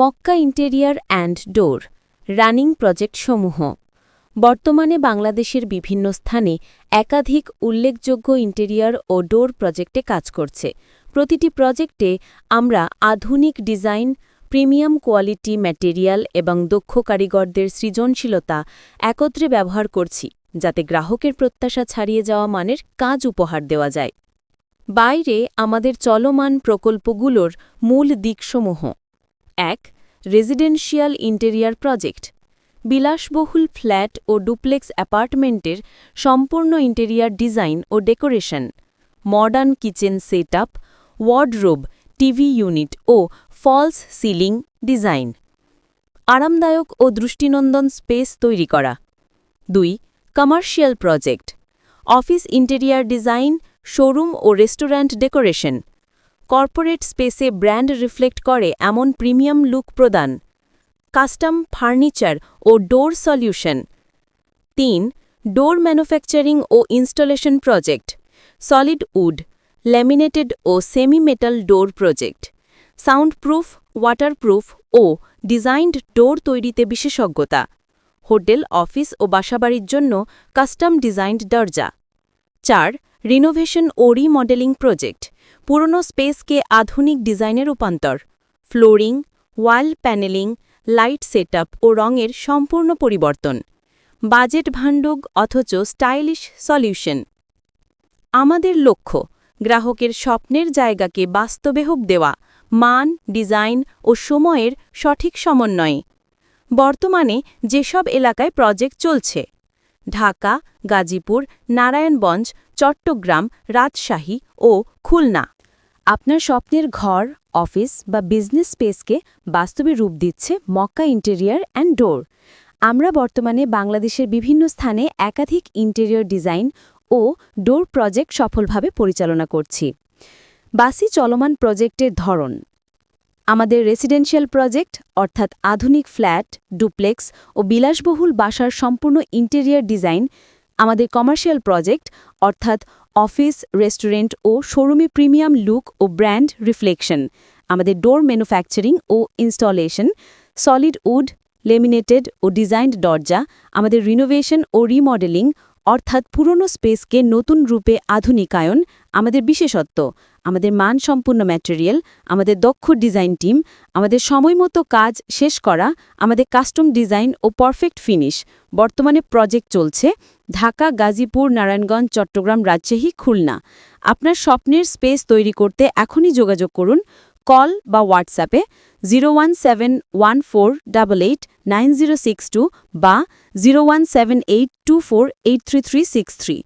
Makka interior and door, running প্রজেক্টসমূহ। বর্তমানে বাংলাদেশের বিভিন্ন স্থানে একাধিক উল্লেখযোগ্য ইন্টেরিয়ার ও ডোর প্রজেক্টে কাজ করছে। প্রতিটি প্রজেক্টে আমরা আধুনিক ডিজাইন, প্রিমিয়াম কোয়ালিটি ম্যাটেরিয়াল এবং দক্ষ কারিগরদের সৃজনশীলতা একত্রে ব্যবহার করছি, যাতে গ্রাহকের প্রত্যাশা ছাড়িয়ে যাওয়া মানের কাজ উপহার দেওয়া যায়। বাইরে আমাদের চলমান প্রকল্পগুলোর মূল দিকসমূহ এক রেজিডেন্সিয়াল ইন্টেরিয়ার প্রজেক্ট। বিলাসবহুল ফ্ল্যাট ও ডুপ্লেক্স অ্যাপার্টমেন্টের সম্পূর্ণ ইন্টেরিয়ার ডিজাইন ও decoration, modern kitchen set up wardrobe, TV unit ও ফলস সিলিং ডিজাইন। আরামদায়ক ও দৃষ্টিনন্দন স্পেস তৈরি করা। দুই, commercial project. Office interior design, showroom ও রেস্টুরেন্ট ডেকোরেশন। কর্পোরেট স্পেসে ব্র্যান্ড রিফ্লেক্ট করে এমন প্রিমিয়াম লুক প্রদান, কাস্টম ফার্নিচার ও ডোর সলিউশন। তিন, ডোর ম্যানুফ্যাকচারিং ও installation project, solid wood, laminated ও semi metal door project, soundproof, waterproof ও designed door তৈরিতে বিশেষজ্ঞতা, hotel, office ও বাসাবাড়ির জন্য custom designed দরজা। চার, রিনোভেশন ও রিমডেলিং প্রজেক্ট। পুরনো স্পেসকে আধুনিক ডিজাইনে রূপান্তর। Flooring, wall panelling, light setup ও রঙের সম্পূর্ণ পরিবর্তন। বাজেট ভাণ্ডুক অথচ স্টাইলিশ সলিউশন। আমাদের লক্ষ্য, গ্রাহকের স্বপ্নের জায়গাকে বাস্তবে হোপ দেওয়া, মান, ডিজাইন ও সময়ের সঠিক সমন্বয়ে। বর্তমানে যেসব এলাকায় প্রজেক্ট চলছে, ঢাকা, গাজীপুর, নারায়ণগঞ্জ চট্টগ্রাম, রাজশাহী ও খুলনা। আপনার স্বপ্নের ঘর, অফিস বা বিজনেস স্পেসকে বাস্তবে রূপ দিচ্ছে মক্কা ইন্টেরিয়ার অ্যান্ড ডোর। আমরা বর্তমানে বাংলাদেশের বিভিন্ন স্থানে একাধিক ইন্টেরিয়র ডিজাইন ও ডোর প্রজেক্ট সফলভাবে পরিচালনা করছি। বাসি চলমান প্রজেক্টের ধরন। আমাদের রেসিডেন্সিয়াল প্রজেক্ট, অর্থাৎ আধুনিক ফ্ল্যাট, ডুপ্লেক্স ও বিলাসবহুল বাসার সম্পূর্ণ ইন্টেরিয়ার ডিজাইন, আমাদের কমার্শিয়াল প্রজেক্ট অর্থাৎ অফিস, রেস্টুরেন্ট ও শোরুমে প্রিমিয়াম লুক ও ব্র্যান্ড রিফ্লেকশন, আমাদের ডোর ম্যানুফ্যাকচারিং ও ইনস্টলেশন, সলিড উড, লেমিনেটেড ও ডিজাইনড দরজা, আমাদের রিনোভেশন ও রিমডেলিং অর্থাৎ পুরনো স্পেসকে নতুন রূপে আধুনিকায়ন আমাদের বিশেষত্ব, আমাদের মানসম্পন্ন ম্যাটেরিয়াল, আমাদের দক্ষ ডিজাইন টিম, আমাদের সময়মতো কাজ শেষ করা, আমাদের কাস্টম ডিজাইন ও পারফেক্ট ফিনিশ। বর্তমানে প্রজেক্ট চলছে ঢাকা, গাজীপুর, নারায়ণগঞ্জ, চট্টগ্রাম, রাজশাহী, খুলনা। আপনার স্বপ্নের স্পেস তৈরি করতে এখনই যোগাযোগ করুন কল বা হোয়াটসঅ্যাপে zero one seven one four double eight nine zero six two বা zero one seven eight two four eight three three six three